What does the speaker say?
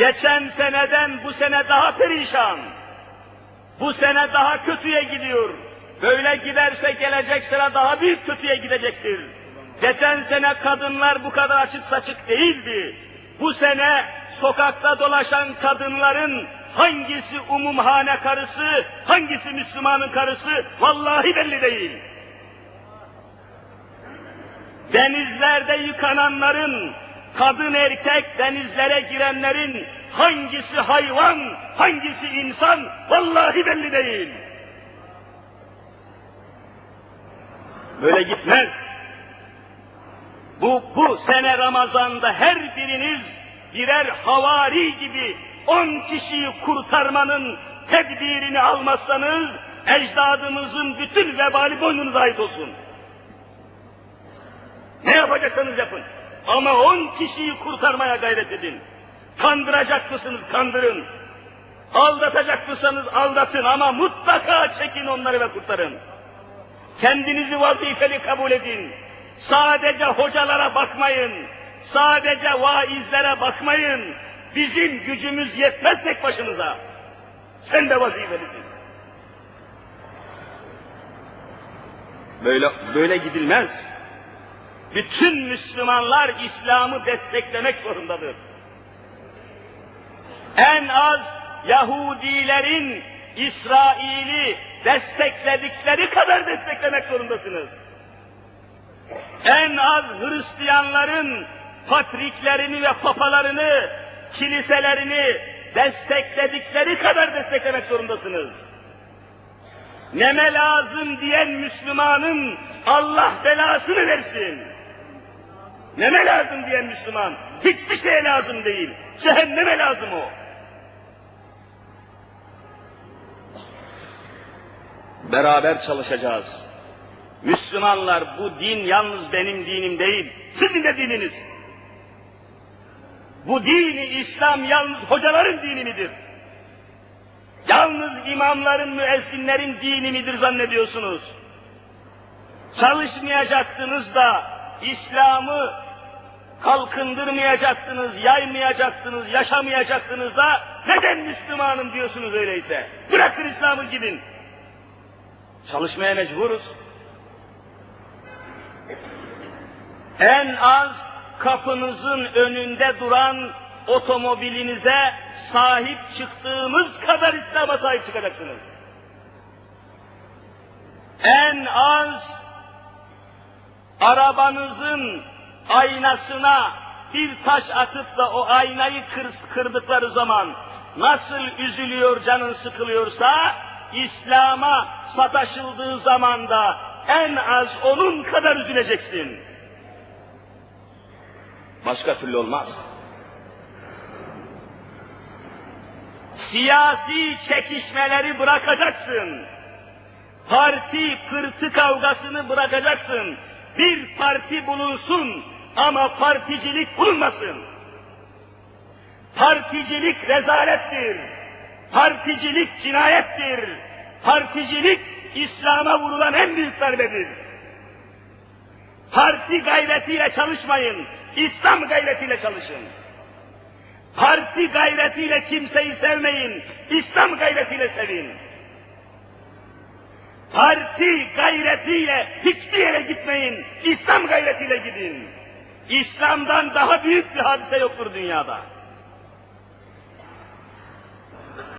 Geçen seneden bu sene daha perişan. Bu sene daha kötüye gidiyor. Böyle giderse gelecek sene daha büyük kötüye gidecektir. Geçen sene kadınlar bu kadar açık saçık değildi. Bu sene sokakta dolaşan kadınların hangisi umumhane karısı, hangisi Müslümanın karısı vallahi belli değil. Denizlerde yıkananların, kadın erkek denizlere girenlerin hangisi hayvan, hangisi insan vallahi belli değil. Böyle gitmez. Bu, bu sene Ramazan'da her biriniz birer havari gibi on kişiyi kurtarmanın tedbirini almazsanız ecdadımızın bütün vebali boynunuza ait olsun. Ne yapacaksanız yapın. Ama on kişiyi kurtarmaya gayret edin. Kandıracak mısınız? Kandırın. Aldatacak mısınız? Aldatın ama mutlaka çekin onları ve kurtarın. Kendinizi vazifeli kabul edin. Sadece hocalara bakmayın. Sadece vaizlere bakmayın. Bizim gücümüz yetmez tek başımıza. Sen de vazifelisin. Böyle böyle gidilmez. Bütün Müslümanlar İslam'ı desteklemek zorundadır. En az Yahudilerin İsrail'i destekledikleri kadar desteklemek zorundasınız. En az Hristiyanların patriklerini ve papalarını, kiliselerini destekledikleri kadar desteklemek zorundasınız. Neme lazım diyen Müslümanın Allah belasını versin. Neme lazım diyen Müslüman hiçbir şeye lazım değil. Cehenneme lazım o. Beraber çalışacağız. Müslümanlar bu din yalnız benim dinim değil, sizin de dininiz. Bu dini İslam yalnız hocaların dini midir? Yalnız imamların, müezzinlerin dini midir zannediyorsunuz? Çalışmayacaktınız da İslam'ı kalkındırmayacaktınız, yaymayacaktınız, yaşamayacaktınız da neden Müslümanım diyorsunuz öyleyse? Bırakın İslam'ı gidin. Çalışmaya mecburuz. En az kapınızın önünde duran otomobilinize sahip çıktığımız kadar İslam'a sahip çıkacaksınız. En az arabanızın aynasına bir taş atıp da o aynayı kır, kırdıkları zaman nasıl üzülüyor canın sıkılıyorsa İslam'a sataşıldığı zaman da en az onun kadar üzüleceksin. Başka türlü olmaz. Siyasi çekişmeleri bırakacaksın. Parti pırtı kavgasını bırakacaksın. Bir parti bulunsun ama particilik bulunmasın. Particilik rezalettir. Particilik cinayettir. Particilik İslam'a vurulan en büyük darbedir. Parti gayretiyle çalışmayın. İslam gayretiyle çalışın. Parti gayretiyle kimseyi sevmeyin. İslam gayretiyle sevin. Parti gayretiyle hiçbir yere gitmeyin. İslam gayretiyle gidin. İslam'dan daha büyük bir hadise yoktur dünyada.